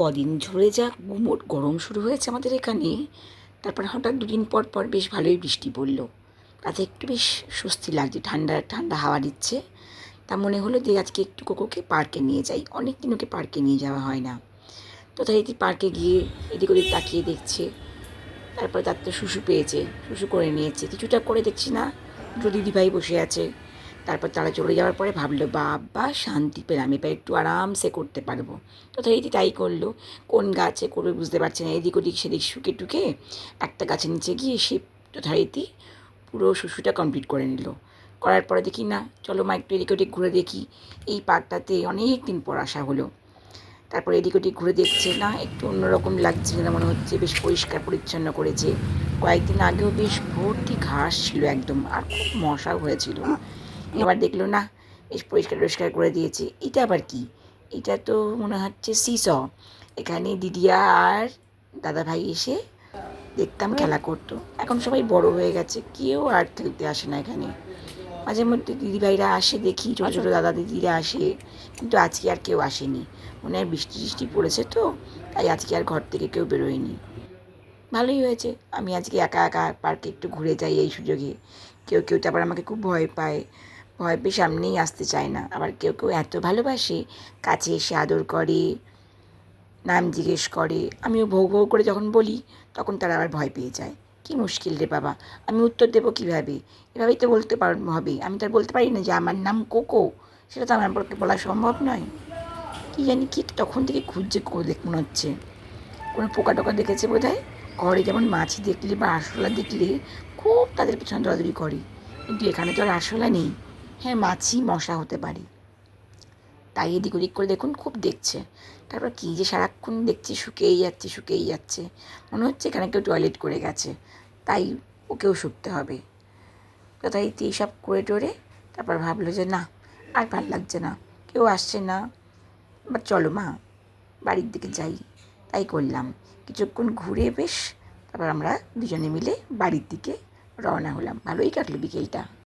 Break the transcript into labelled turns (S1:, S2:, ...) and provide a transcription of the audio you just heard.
S1: কদিন ঝরে যা গুমোট গরম শুরু হয়েছে আমাদের এখানে, তারপর হঠাৎ দুদিন পর পর বেশ ভালোই বৃষ্টি পড়ল। তাতে একটু বেশ স্বস্তি লাগছে, ঠান্ডা ঠান্ডা হাওয়া দিচ্ছে। তা মনে হলো যে আজকে একটু কোকোকে পার্কে নিয়ে যাই অনেক দিন ওকে পার্কে নিয়ে যাওয়া হয় না। তো তাই এটি পার্কে গিয়ে এদিক ওদিক তাকিয়ে দেখছে, তারপরে তার তো শুশু পেয়েছে, শুশু করে নিয়েছে। কিছুটা করে দেখছি না, দুটো দিদিভাই বসে আছে। তারপর তারা চলে যাওয়ার পরে ভাবলো, বাবা, শান্তি পেলাম, এবার একটু আরামসে করতে পারব। তথারীতি তাই করল। কোন গাছে করবে বুঝতে পারছে না, এদিক ওদিক, সেদিক শুকে টুকে একটা গাছের নিচে গিয়ে সে যথারীতি পুরো শুশুটা কমপ্লিট করে নিল। করার পরে দেখি, না, চলো মা, একটু এদিক ওদিক ঘুরে দেখি। এই পার্কটাতে অনেক দিন পর আসা হলো। তারপর এদিক ওদিক ঘুরে দেখছে, না, একটু অন্যরকম লাগছে না মনে হচ্ছে, বেশ পরিষ্কার পরিচ্ছন্ন করেছে। কয়েকদিন আগেও বেশ ভর্তি ঘাস ছিল একদম, আর খুব মশাও হয়েছিল। এবার দেখল না বেশ পরিষ্কার পরিষ্কার করে দিয়েছে। এটা আবার কি? এটা তো মনে হচ্ছে সিস। এখানে দিদিয়া আর দাদা ভাই এসে দেখতাম খেলা করতো। এখন সবাই বড় হয়ে গেছে কেউ আর খেলতে আসে না এখানে। মাঝে মধ্যে দিদিভাইরা আসে দেখি ছোটো ছোটো দাদা দিদিরা আসে কিন্তু আজকে আর কেউ আসেনি। মনে হয় বৃষ্টি টিষ্টি পড়েছে তো তাই আজকে আর ঘর থেকে কেউ বেরোয়নি। ভালোই হয়েছে আমি আজকে একা একা পার্কে একটু ঘুরে যাই এই সুযোগে। কেউ কেউ তো আবার আমাকে খুব ভয় পায়। ভয় পেয়ে সামনেই আসতে চায় না। আবার কেউ কেউ এত ভালোবাসে, কাছে এসে আদর করে, নাম জিজ্ঞেস করে। আমিও ভৌ ভৌ করে যখন বলি, তখন তারা আবার ভয় পেয়ে যায়। কি মুশকিল রে বাবা, আমি উত্তর দেবো কীভাবে? এভাবেই তো বলতে পার, হবে। আমি তো আর বলতে পারি না যে আমার নাম কোকো। সেটা তো আমার পক্ষে বলা সম্ভব নয়। কি জানি কি তখন থেকে খুঁজছে কো, দেখ মনে হচ্ছে। কোনো পোকা টোকা দেখেছে বোধ হয় ঘরে যেমন মাছ দেখলে বা আরশোলা দেখলে খুব তাদের পেছনে দৌড়াদৌড়ি করে। কিন্তু এখানে তো আর আরশোলা নেই। হ্যাঁ মাছি মশা হতে পারি। তাই এদিক ওদিক করে দেখুন, খুব দেখছে। তারপর কী যে সারাক্ষণ দেখছি, শুকেই যাচ্ছে শুকেই যাচ্ছে। মনে হচ্ছে এখানে কেউ টয়লেট করে গেছে। তাই ওকেও শুকতে হবে। তো তাই এইসব করে টোরে তারপর ভাবলো যে না, আর ভালো লাগছে না। কেউ আসছে না। বা চলো মা, বাড়ির দিকে যাই। তাই করলাম। কিছুক্ষণ ঘুরে বেশ, তারপর আমরা দুজনে মিলে বাড়ির দিকে রওনা হলাম। ভালোই কাটলো বিকেলটা।